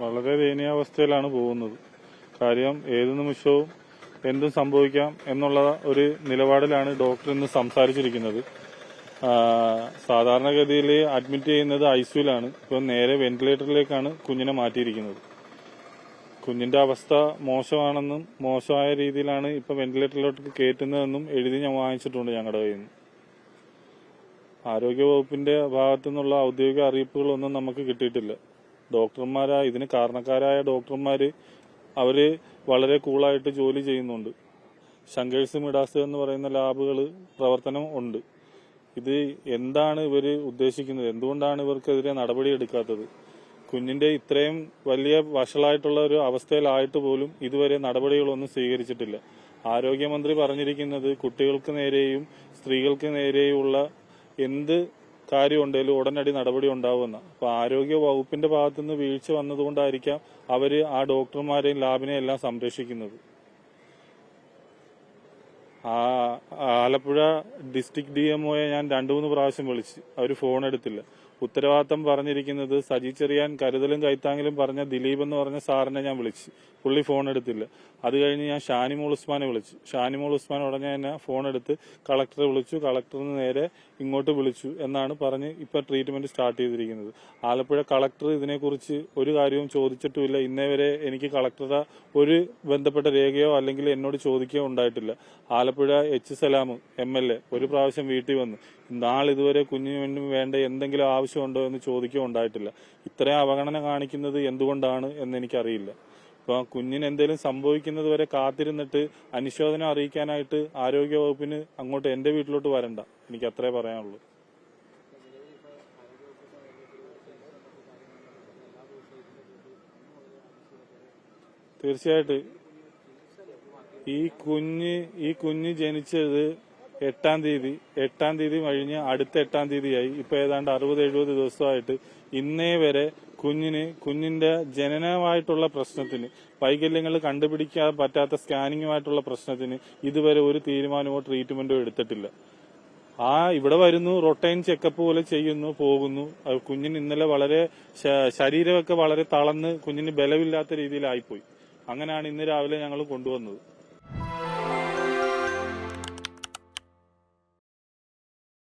വളരെ ദയനീയാവസ്ഥയിലാണ് പോകുന്നത്. കാര്യം ഏത് നിമിഷവും എന്തും സംഭവിക്കാം എന്നുള്ള ഒരു നിലപാടിലാണ് ഡോക്ടർ ഇന്ന് സംസാരിച്ചിരിക്കുന്നത്. സാധാരണഗതിയിൽ അഡ്മിറ്റ് ചെയ്യുന്നത് ഐസ്യൂലാണ്. ഇപ്പോൾ നേരെ വെന്റിലേറ്ററിലേക്കാണ് കുഞ്ഞിനെ മാറ്റിയിരിക്കുന്നത്. കുഞ്ഞിന്റെ അവസ്ഥ മോശമാണെന്നും മോശമായ രീതിയിലാണ് ഇപ്പൊ വെന്റിലേറ്ററിലോട്ട് കയറ്റുന്നതെന്നും എഴുതി ഞാൻ വാങ്ങിച്ചിട്ടുണ്ട് ഞങ്ങളുടെ കയ്യിൽ നിന്ന്. ആരോഗ്യവകുപ്പിന്റെ ഭാഗത്തു നിന്നുള്ള ഔദ്യോഗിക അറിയിപ്പുകളൊന്നും നമുക്ക് കിട്ടിയിട്ടില്ല. ഡോക്ടർമാരാ ഇതിന് കാരണക്കാരായ ഡോക്ടർമാർ അവർ വളരെ കൂളായിട്ട് ജോലി ചെയ്യുന്നുണ്ട്. ശങ്കേഴ്സ് മിഡാസ് എന്ന് പറയുന്ന ലാബുകൾ പ്രവർത്തനം ഉണ്ട്. ഇത് എന്താണ് ഇവർ ഉദ്ദേശിക്കുന്നത്? എന്തുകൊണ്ടാണ് ഇവർക്കെതിരെ നടപടി എടുക്കാത്തത്? കുഞ്ഞിന്റെ ഇത്രയും വലിയ വഷളായിട്ടുള്ള ഒരു അവസ്ഥയിലായിട്ട് പോലും ഇതുവരെ നടപടികളൊന്നും സ്വീകരിച്ചിട്ടില്ല. ആരോഗ്യമന്ത്രി പറഞ്ഞിരിക്കുന്നത് കുട്ടികൾക്ക് നേരെയും സ്ത്രീകൾക്ക് നേരെയുമുള്ള എന്ത് കാര്യമുണ്ടെങ്കിലും ഉടനടി നടപടി ഉണ്ടാവുമെന്ന്. അപ്പൊ ആരോഗ്യ വകുപ്പിന്റെ ഭാഗത്തുനിന്ന് വീഴ്ച വന്നതുകൊണ്ടായിരിക്കാം അവർ ആ ഡോക്ടർമാരെയും ലാബിനെയും എല്ലാം സംരക്ഷിക്കുന്നത്. ആ ആലപ്പുഴ ഡിസ്ട്രിക്ട് ഡി ഞാൻ രണ്ടു മൂന്ന് പ്രാവശ്യം വിളിച്ച്. അവർ ഫോൺ എടുത്തില്ല. ഉത്തരവാദിത്തം പറഞ്ഞിരിക്കുന്നത് സജി ചെറിയാൻ കരുതലും കൈത്താങ്കിലും പറഞ്ഞ ദിലീപ് എന്ന് പറഞ്ഞ സാറിനെ ഞാൻ വിളിച്ചു. പുള്ളി ഫോൺ എടുത്തില്ല. അത് കഴിഞ്ഞ് ഞാൻ ഷാനിമോൾ ഉസ്മാനെ വിളിച്ചു. ഷാനിമോൾ ഉസ്മാൻ ഉടനെ തന്നെ ഫോൺ എടുത്ത് കളക്ടറെ വിളിച്ചു. കളക്ടറിന് നേരെ ഇങ്ങോട്ട് വിളിച്ചു എന്നാണ് പറഞ്ഞ് ഇപ്പൊ ട്രീറ്റ്മെന്റ് സ്റ്റാർട്ട് ചെയ്തിരിക്കുന്നത്. ആലപ്പുഴ കളക്ടർ ഇതിനെക്കുറിച്ച് ഒരു കാര്യവും ചോദിച്ചിട്ടുമില്ല. ഇന്നേ വരെ എനിക്ക് കളക്ടറുടെ ഒരു ബന്ധപ്പെട്ട രേഖയോ അല്ലെങ്കിൽ എന്നോട് ചോദിക്കുകയോ ഉണ്ടായിട്ടില്ല. Alappuzha H Salam M L A ഒരു പ്രാവശ്യം വീട്ടിൽ വന്നു. നാളിതുവരെ കുഞ്ഞിന് വേണ്ടി വേണ്ട എന്തെങ്കിലും ആവശ്യമുണ്ടോ എന്ന് ചോദിക്കുകയോ ഉണ്ടായിട്ടില്ല. ഇത്രയും അവഗണന കാണിക്കുന്നത് എന്തുകൊണ്ടാണ് എന്ന് എനിക്കറിയില്ല. ഇപ്പൊ കുഞ്ഞിന് എന്തെങ്കിലും സംഭവിക്കുന്നത് വരെ കാത്തിരുന്നിട്ട് അനുശോചനം അറിയിക്കാനായിട്ട് ആരോഗ്യ വകുപ്പിന് അങ്ങോട്ട് എന്റെ വീട്ടിലോട്ട് വരണ്ട. എനിക്ക് അത്രേ പറയാനുള്ളൂ. തീർച്ചയായിട്ടും. ഈ കുഞ്ഞ് ഈ കുഞ്ഞ് ജനിച്ചത് എട്ടാം തീയതി എട്ടാം തീയതി കഴിഞ്ഞ് അടുത്ത എട്ടാം തീയതിയായി. ഇപ്പൊ ഏതാണ്ട് അറുപത് എഴുപത് ദിവസമായിട്ട് ഇന്നേ വരെ കുഞ്ഞിന് കുഞ്ഞിന്റെ ജനനമായിട്ടുള്ള പ്രശ്നത്തിന് വൈകല്യങ്ങൾ കണ്ടുപിടിക്കാൻ പറ്റാത്ത സ്കാനിങ്ങുമായിട്ടുള്ള പ്രശ്നത്തിന് ഇതുവരെ ഒരു തീരുമാനമോ ട്രീറ്റ്മെന്റോ എടുത്തിട്ടില്ല. ആ ഇവിടെ വരുന്നു റൊട്ടൈൻ ചെക്കപ്പ് പോലെ ചെയ്യുന്നു പോകുന്നു. കുഞ്ഞിന് ഇന്നലെ വളരെ ശരീരമൊക്കെ വളരെ തളർന്ന് കുഞ്ഞിന് ബലമില്ലാത്ത രീതിയിലായിപ്പോയി. അങ്ങനെയാണ് ഇന്ന് രാവിലെ ഞങ്ങൾ കൊണ്ടുവന്നത്.